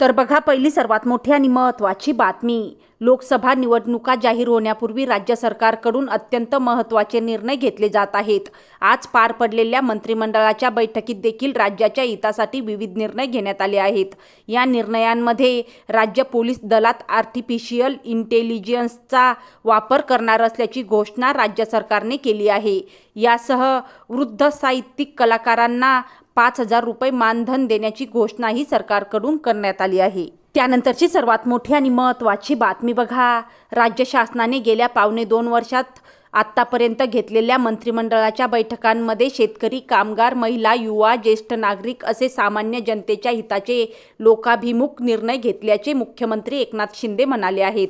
तर बघा पहिली सर्वात मोठी आणि महत्त्वाची बातमी. लोकसभा निवडणुका जाहीर होण्यापूर्वी राज्य सरकारकडून अत्यंत महत्त्वाचे निर्णय घेतले जात आहेत. आज पार पडलेल्या मंत्रिमंडळाच्या बैठकीत देखील राज्याच्या हितासाठी विविध निर्णय घेण्यात आले आहेत. या निर्णयांमध्ये राज्य पोलीस दलात आर्टिफिशियल इंटेलिजन्सचा वापर करणार असल्याची घोषणा राज्य सरकारने केली आहे. यासह वृद्ध साहित्यिक कलाकारांना पाच हजार रुपये मानधन देण्याची घोषणाही सरकारकडून करण्यात आली आहे. त्यानंतरची सर्वात मोठी आणि महत्त्वाची बातमी बघा. राज्य शासनाने गेल्या पावणे दोन वर्षात आत्तापर्यंत घेतलेल्या मंत्रिमंडळाच्या बैठकांमध्ये शेतकरी कामगार महिला युवा ज्येष्ठ नागरिक असे सामान्य जनतेच्या हिताचे लोकाभिमुख निर्णय घेतल्याचे मुख्यमंत्री एकनाथ शिंदे म्हणाले आहेत.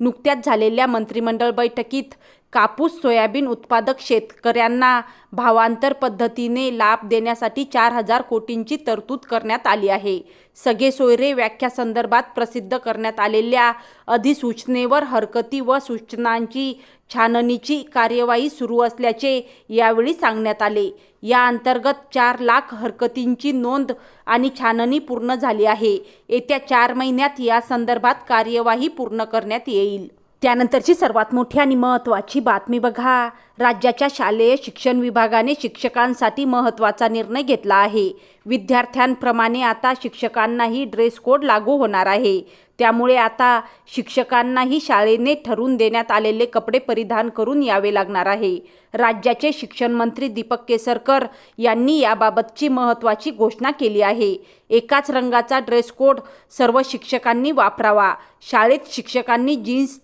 नुकत्याच झालेल्या मंत्रिमंडळ बैठकीत कापूस सोयाबीन उत्पादक शेतकऱ्यांना भावांतर पद्धतीने लाभ देण्यासाठी चार हजार कोटींची तरतूद करण्यात आली आहे. सगळे सोयरे व्याख्यासंदर्भात प्रसिद्ध करण्यात आलेल्या अधिसूचनेवर हरकती व सूचनांची छाननीची कार्यवाही सुरू असल्याचे यावेळी सांगण्यात आले. या अंतर्गत चार लाख हरकतींची नोंद आणि छाननी पूर्ण झाली आहे. येत्या चार महिन्यात या संदर्भात कार्यवाही पूर्ण करण्यात येईल. त्यानंतरची सर्वात मोठी आणि महत्त्वाची बातमी बघा. राज्याच्या शालेय शिक्षण विभागाने शिक्षकांसाठी महत्त्वाचा निर्णय घेतला आहे. विद्यार्थ्यांप्रमाणे आता शिक्षकांनाही ड्रेस कोड लागू होणार आहे. त्यामुळे आता शिक्षकांनाही शाळेने ठरवून देण्यात आलेले कपडे परिधान करून यावे लागणार आहे. राज्याचे शिक्षण मंत्री दीपक केसरकर यांनी याबाबतची महत्त्वाची घोषणा केली आहे. एकाच रंगाचा ड्रेस कोड सर्व शिक्षकांनी वापरावा. शाळेत शिक्षकांनी जीन्स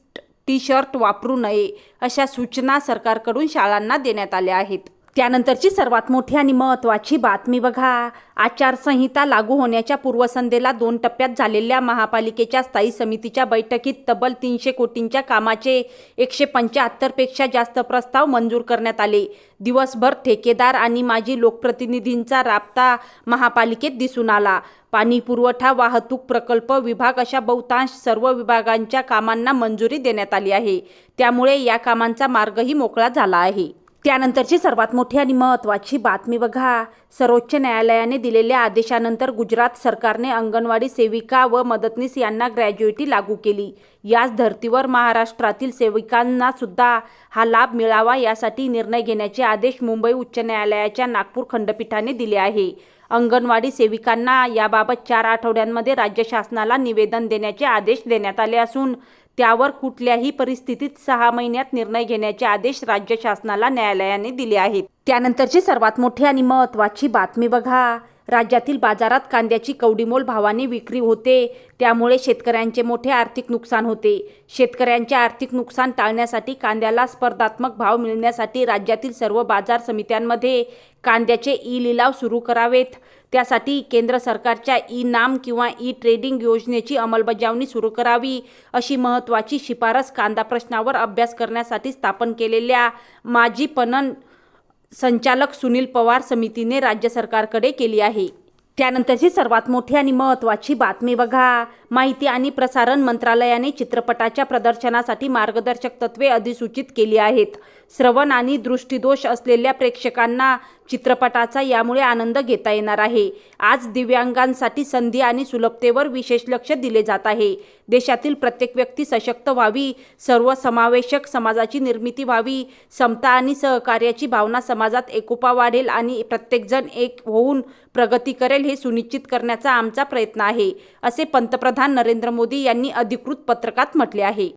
टी शर्ट वापरू नये अशा सूचना सरकारकडून शाळांना देण्यात आल्या आहेत. त्यानंतरची सर्वात मोठी आणि महत्त्वाची बातमी बघा. आचारसंहिता लागू होण्याच्या पूर्वसंध्येला दोन टप्प्यात झालेल्या महापालिकेच्या स्थायी समितीच्या बैठकीत तब्बल तीनशे कोटींच्या कामाचे एकशे पंच्याहत्तरपेक्षा जास्त प्रस्ताव मंजूर करण्यात आले. दिवसभर ठेकेदार आणि माजी लोकप्रतिनिधींचा राबता महापालिकेत दिसून आला. पाणी पुरवठा वाहतूक प्रकल्प विभाग अशा बहुतांश सर्व विभागांच्या कामांना मंजुरी देण्यात आली आहे. त्यामुळे या कामांचा मार्गही मोकळा झाला आहे. त्यानंतरची सर्वात मोठी आणि महत्त्वाची बातमी बघा. सर्वोच्च न्यायालयाने दिलेल्या आदेशानंतर गुजरात सरकारने अंगणवाडी सेविका व मदतनीस यांना ग्रॅज्युएटी लागू केली. याच धर्तीवर महाराष्ट्रातील सेविकांना सुद्धा हा लाभ मिळावा यासाठी निर्णय घेण्याचे आदेश मुंबई उच्च न्यायालयाच्या नागपूर खंडपीठाने दिले आहे. अंगणवाडी सेविकांना याबाबत चार आठवड्यांमध्ये राज्य शासनाला निवेदन देण्याचे आदेश देण्यात आले असून त्यावर कुठल्याही परिस्थितीत सहा महिन्यात निर्णय घेण्याचे आदेश राज्य शासनाला न्यायालयाने दिले आहेत. त्यानंतरची सर्वात मोठी आणि महत्त्वाची बातमी बघा. राज्यातील बाजारात कांद्याची कवडीमोल भावाने विक्री होते. त्यामुळे शेतकऱ्यांचे मोठे आर्थिक नुकसान होते. शेतकऱ्यांचे आर्थिक नुकसान टाळण्यासाठी कांद्याला स्पर्धात्मक भाव मिळण्यासाठी राज्यातील सर्व बाजार समित्यांमध्ये कांद्याचे ई लिलाव सुरू करावेत. त्यासाठी केंद्र सरकारच्या ई नाम किंवा ई ट्रेडिंग योजनेची अंमलबजावणी सुरू करावी अशी महत्त्वाची शिफारस कांदा प्रश्नावर अभ्यास करण्यासाठी स्थापन केलेल्या माजी पणन संचालक सुनील पवार समितीने राज्य सरकारकडे केली आहे. त्यानंतरची सर्वात मोठी आणि महत्त्वाची बातमी बघा. माहिती आणि प्रसारण मंत्रालयाने चित्रपटाच्या प्रदर्शनासाठी मार्गदर्शक तत्वे अधिसूचित केली आहेत. श्रवण आणि दृष्टीदोष असलेल्या प्रेक्षकांना चित्रपटाचा यामुळे आनंद घेता येणार आहे. आज दिव्यांगांसाठी संधी आणि सुलभतेवर विशेष लक्ष दिले जात आहे. देशातील प्रत्येक व्यक्ती सशक्त व्हावी सर्वसमावेशक समाजाची निर्मिती व्हावी समता आणि सहकार्याची भावना समाजात एकोपा वाढेल आणि प्रत्येकजण एक होऊन प्रगती करेल हे सुनिश्चित करण्याचा आमचा प्रयत्न आहे असे पंतप्रधान नरेंद्र मोदी यांनी अधिकृत पत्रकात म्हटले आहे.